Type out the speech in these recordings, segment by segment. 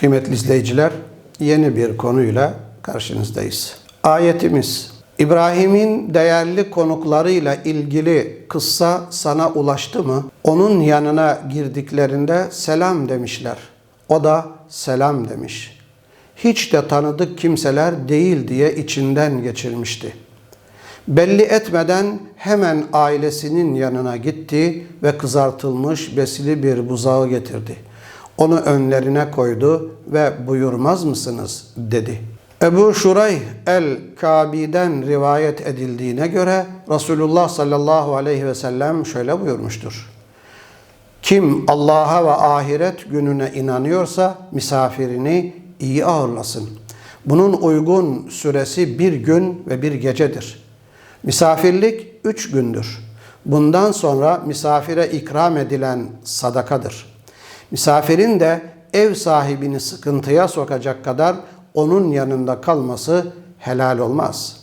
Kıymetli izleyiciler, yeni bir konuyla karşınızdayız. Ayetimiz İbrahim'in değerli konuklarıyla ilgili kıssa sana ulaştı mı? Onun yanına girdiklerinde selam demişler. O da selam demiş. Hiç de tanıdık kimseler değil diye içinden geçirmişti. Belli etmeden hemen ailesinin yanına gitti ve kızartılmış besili bir buzağı getirdi. Onu önlerine koydu ve buyurmaz mısınız dedi. Ebu Şurayh el-Kabi'den rivayet edildiğine göre Resulullah sallallahu aleyhi ve sellem şöyle buyurmuştur. Kim Allah'a ve ahiret gününe inanıyorsa misafirini iyi ağırlasın. Bunun uygun süresi bir gün ve bir gecedir. Misafirlik üç gündür. Bundan sonra misafire ikram edilen sadakadır. Misafirin de ev sahibini sıkıntıya sokacak kadar onun yanında kalması helal olmaz.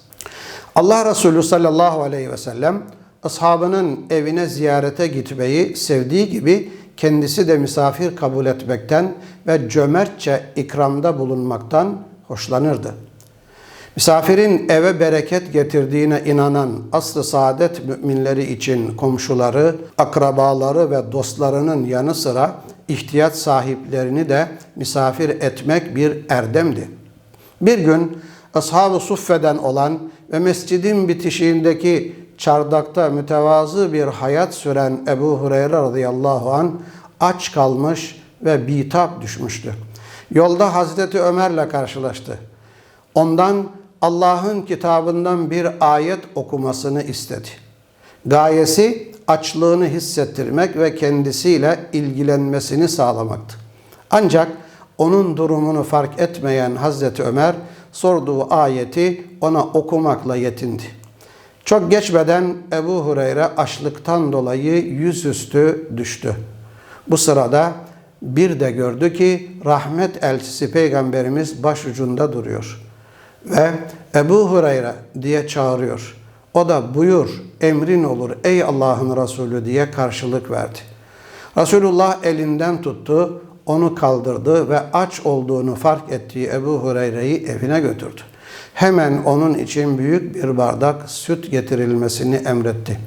Allah Resulü sallallahu aleyhi ve sellem ashabının evine ziyarete gitmeyi sevdiği gibi kendisi de misafir kabul etmekten ve cömertçe ikramda bulunmaktan hoşlanırdı. Misafirin eve bereket getirdiğine inanan aslı saadet müminleri için komşuları, akrabaları ve dostlarının yanı sıra ihtiyaç sahiplerini de misafir etmek bir erdemdi. Bir gün Ashab-ı Suffe'den olan ve mescidin bitişiğindeki çardakta mütevazı bir hayat süren Ebu Hureyre radıyallahu an aç kalmış ve bitap düşmüştü. Yolda Hazreti Ömer'le karşılaştı. Ondan Allah'ın kitabından bir ayet okumasını istedi. Gayesi açlığını hissettirmek ve kendisiyle ilgilenmesini sağlamaktı. Ancak onun durumunu fark etmeyen Hazreti Ömer sorduğu ayeti ona okumakla yetindi. Çok geçmeden Ebu Hureyre açlıktan dolayı yüzüstü düştü. Bu sırada bir de gördü ki rahmet elçisi peygamberimiz başucunda duruyor. Ve Ebu Hureyre diye çağırıyor. O da buyur emrin olur ey Allah'ın Resulü diye karşılık verdi. Resulullah elinden tuttu, onu kaldırdı ve aç olduğunu fark ettiği Ebu Hureyre'yi evine götürdü. Hemen onun için büyük bir bardak süt getirilmesini emretti.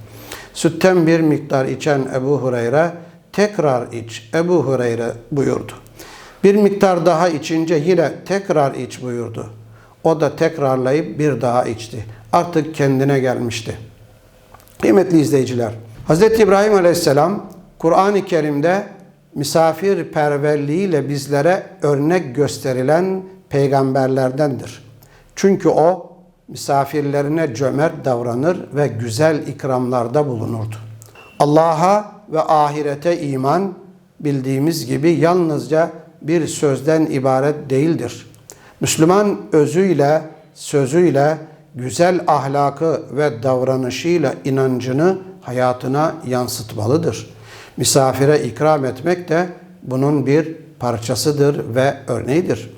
Sütten bir miktar içen Ebu Hureyre tekrar iç Ebu Hureyre buyurdu. Bir miktar daha içince yine tekrar iç buyurdu. O da tekrarlayıp bir daha içti. Artık kendine gelmişti. Kıymetli izleyiciler, Hz. İbrahim Aleyhisselam Kur'an-ı Kerim'de misafirperverliğiyle bizlere örnek gösterilen peygamberlerdendir. Çünkü o misafirlerine cömert davranır ve güzel ikramlarda bulunurdu. Allah'a ve ahirete iman bildiğimiz gibi yalnızca bir sözden ibaret değildir. Müslüman özüyle, sözüyle, güzel ahlakı ve davranışıyla inancını hayatına yansıtmalıdır. Misafire ikram etmek de bunun bir parçasıdır ve örneğidir.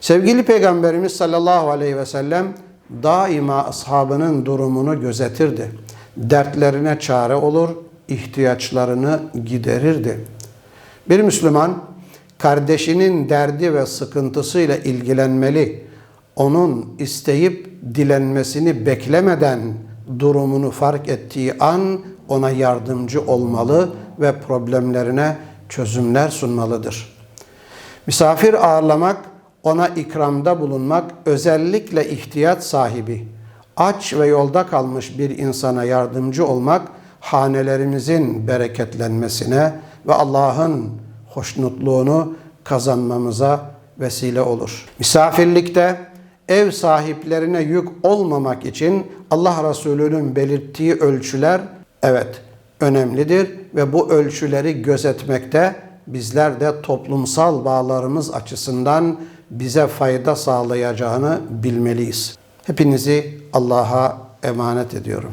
Sevgili Peygamberimiz sallallahu aleyhi ve sellem daima ashabının durumunu gözetirdi. Dertlerine çare olur, ihtiyaçlarını giderirdi. Bir Müslüman kardeşinin derdi ve sıkıntısıyla ilgilenmeli. Onun isteyip dilenmesini beklemeden durumunu fark ettiği an ona yardımcı olmalı ve problemlerine çözümler sunmalıdır. Misafir ağırlamak, ona ikramda bulunmak, özellikle ihtiyaç sahibi, aç ve yolda kalmış bir insana yardımcı olmak, hanelerimizin bereketlenmesine ve Allah'ın hoşnutluğunu kazanmamıza vesile olur. Misafirlikte ev sahiplerine yük olmamak için Allah Resulü'nün belirttiği ölçüler evet önemlidir ve bu ölçüleri gözetmekte bizler de toplumsal bağlarımız açısından bize fayda sağlayacağını bilmeliyiz. Hepinizi Allah'a emanet ediyorum.